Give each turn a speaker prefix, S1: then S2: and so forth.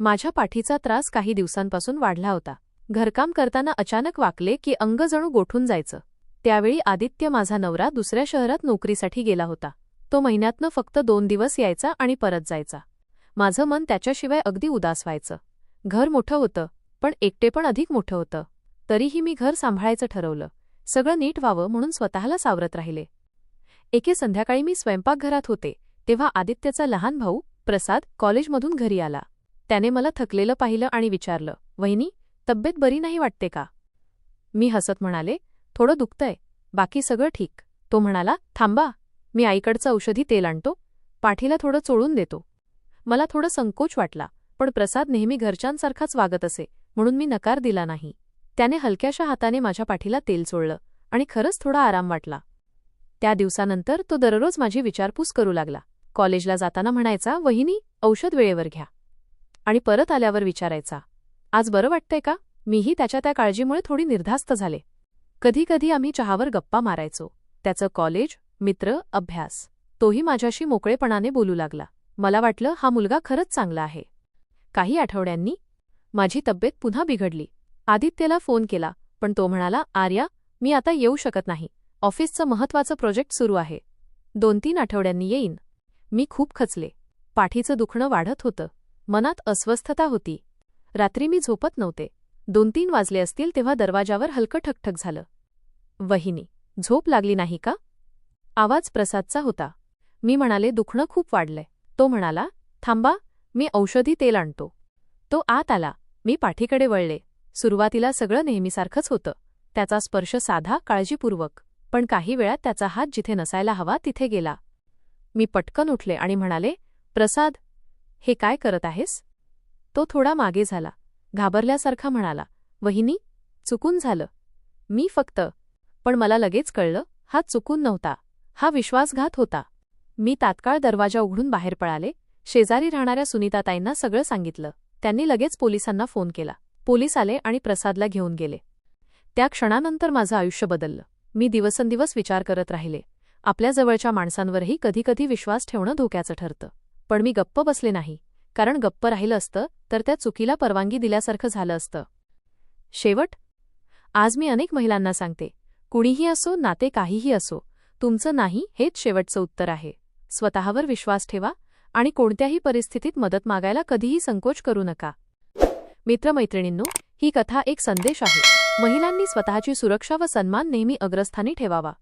S1: माझ्या पाठीचा त्रास काही दिवसांपासून वाढला होता. घरकाम करताना अचानक वाकले की अंग जणू गोठून जायचं. त्यावेळी आदित्य माझा नवरा दुसऱ्या शहरात नोकरीसाठी गेला होता. तो महिन्यातनं फक्त दोन दिवस यायचा आणि परत जायचा. माझं मन त्याच्याशिवाय अगदी उदास व्हायचं. घर मोठं होतं पण एकटे पण अधिक मोठं होतं. तरीही मी घर सांभाळायचं ठरवलं. सगळं नीट व्हावं म्हणून स्वतःला सावरत राहिले. एके संध्याकाळी मी स्वयंपाकघरात होते तेव्हा आदित्यचा लहान भाऊ प्रसाद कॉलेजमधून घरी आला. त्याने मला थकलेलं पाहिलं आणि विचारलं वहिनी तब्येत बरी नाही वाटते का? मी हसत म्हणाले थोडं दुखतंय बाकी सगळं ठीक. तो म्हणाला थांबा मी आईकडचं औषधी तेल आणतो पाठीला थोडं चोळून देतो. मला थोडं संकोच वाटला पण प्रसाद नेहमी घरच्यांसारखाच वागत असे म्हणून मी नकार दिला नाही. त्याने हलक्याशा हाताने माझ्या पाठीला तेल चोळलं आणि खरंच थोडा आराम वाटला. त्या दिवसानंतर तो दररोज माझी विचारपूस करू लागला. कॉलेजला जाताना म्हणायचा वहिनी औषध वेळेवर घ्या. आणि परत आल्यावर विचारायचा. आज बरं वाटतंय का? मीही त्याच्या त्या काळजीमुळे थोडी निर्धास्त झाले. कधीकधी आम्ही चहावर गप्पा मारायचो. त्याचं कॉलेज मित्र अभ्यास. तोही माझ्याशी मोकळेपणाने बोलू लागला. मला वाटलं हा मुलगा खरंच चांगला आहे. काही आठवड्यांनी माझी तब्येत पुन्हा बिघडली. आदित्यला फोन केला पण तो म्हणाला आर्या मी आता येऊ शकत नाही. ऑफिसचं महत्वाचं प्रोजेक्ट सुरू आहे. दोन तीन आठवड्यांनी येईन. मी खूप खचले. पाठीचं दुखणं वाढत होतं. मनात अस्वस्थता होती. रात्री मी झोपत नव्हते. दोन तीन वाजले असतील तेव्हा दरवाजावर हलकं ठकठक झालं. वहिनी झोप लागली नाही का? आवाज प्रसादचा होता. मी म्हणाले दुखणं खूप वाढलंय. तो म्हणाला थांबा मी औषधी तेल आणतो. तो आत आला. मी पाठीकडे वळले. सुरुवातीला सगळं नेहमीसारखंच होतं. त्याचा स्पर्श साधा काळजीपूर्वक. पण काही वेळात त्याचा हात जिथे नसायला हवा तिथे गेला. मी पटकन उठले आणि म्हणाले प्रसाद हे काय करत आहेस? तो थोडा मागे झाला घाबरल्यासारखा म्हणाला वहिनी चुकून झालं. मी फक्त पण मला लगेच कळलं हा चुकून नव्हता. हा विश्वासघात होता. मी तात्काळ दरवाजा उघडून बाहेर पळाले. शेजारी राहणाऱ्या सुनीताताईंना सगळं सांगितलं. त्यांनी लगेच पोलिसांना फोन केला. पोलीस आले आणि प्रसादला घेऊन गेले. त्या क्षणानंतर माझं आयुष्य बदललं. मी दिवसेंदिवस विचार करत राहिले. आपल्या जवळच्या माणसांवरही कधीकधी विश्वास ठेवणं धोक्याचं ठरतं. पण मी गप्प बसले नाही. कारण गप्प राहिलं असतं तर त्या चुकीला परवानगी दिल्यासारखं झालं असतं. शेवट? आज मी अनेक महिलांना सांगते कुणीही असो नाते काहीही असो तुमचं नाही हेच शेवटचं उत्तर आहे. स्वतःवर विश्वास ठेवा आणि कोणत्याही परिस्थितीत मदत मागायला कधीही संकोच करू नका. मित्रमैत्रिणींनो ही कथा एक संदेश आहे. महिलांनी स्वतःची सुरक्षा व सन्मान नेहमी अग्रस्थानी ठेवावा.